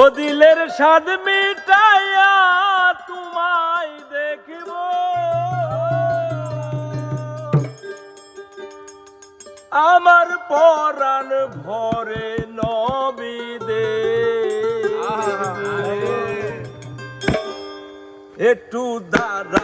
ও দিলের স্বাদ মিটাইয়া তোমায় দেখিব। আমার পরাণ ভরে নবি দে একটু দাদা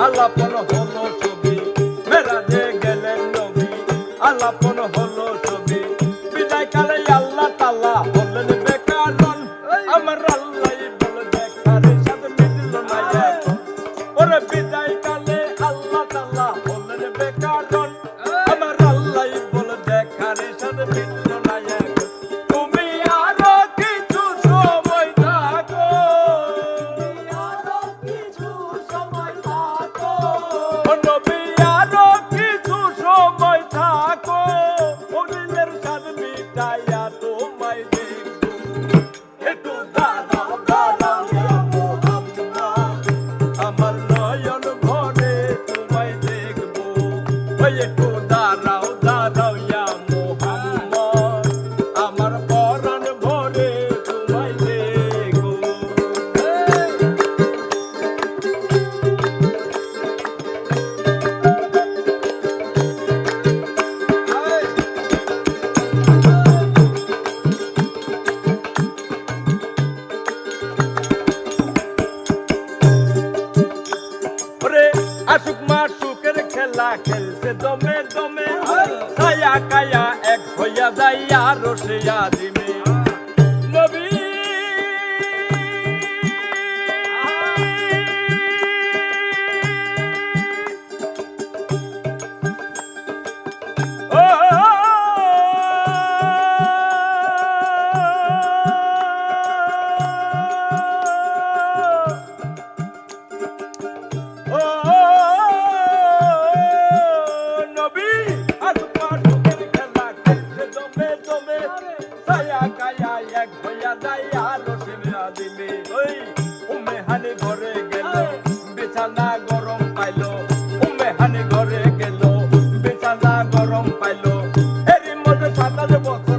আলাপন হলো দমে জমে জমে, ছায়া কায়া এক হইয়া যাই আলো সেরা দিলে ওই উমে হানি ঘরে গেল, বিছানা গরম পাইল। উমে হানি ঘরে গেল, বিছানা গরম পাইল। এরই মধ্যে সাতাশ বছর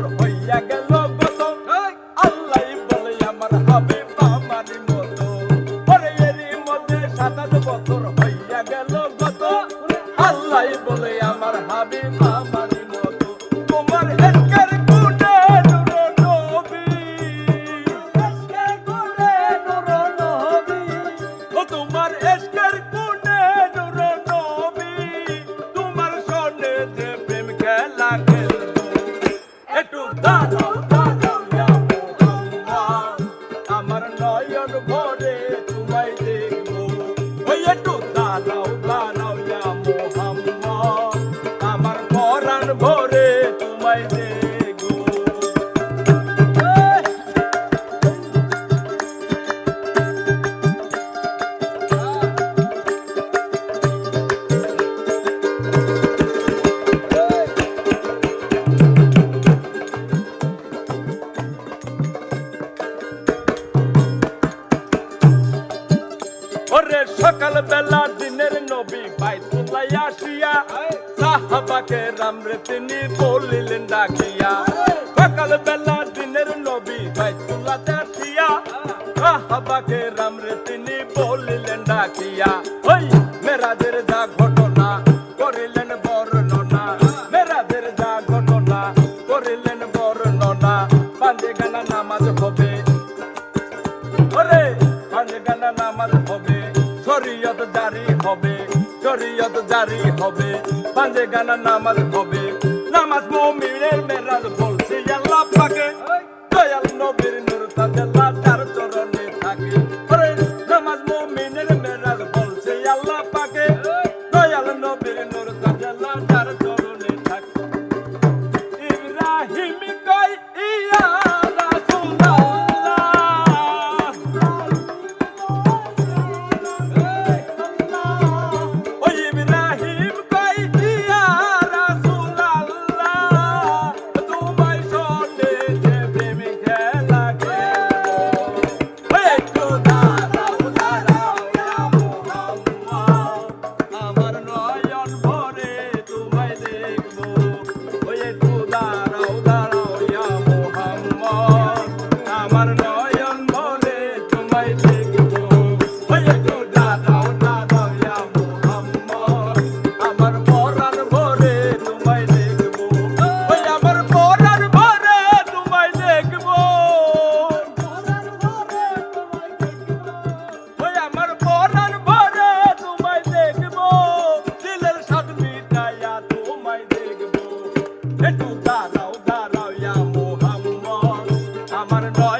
te prem ke lage নবী বাইতুল্লাহ আসিয়া, সাহাবাকে ডাকিয়া। সকাল বেলা দিনের নবী বাইতুল্লাহ আসিয়া, সাহাবাকে রামরে তিনি বলিলেন ডাকিয়া। ওই মেরাজের যা ঘটনা করিলেন বর্ণনা, মেরাজের যা ঘটনা করিলেন বর্ণনা পাঞ্জে গানা নামাজ হবে। ওরে নামাজ হবে, শরীয়ত জারি হবে। শরীয়ত জারি হবে। পাঞ্জে গানা নামাজ হবে। নামাজ মুমিনের মেরাজ বলছে আল্লাহ পাকে। Let go, da, da, da, da, ya, Muhammad. Amar, da.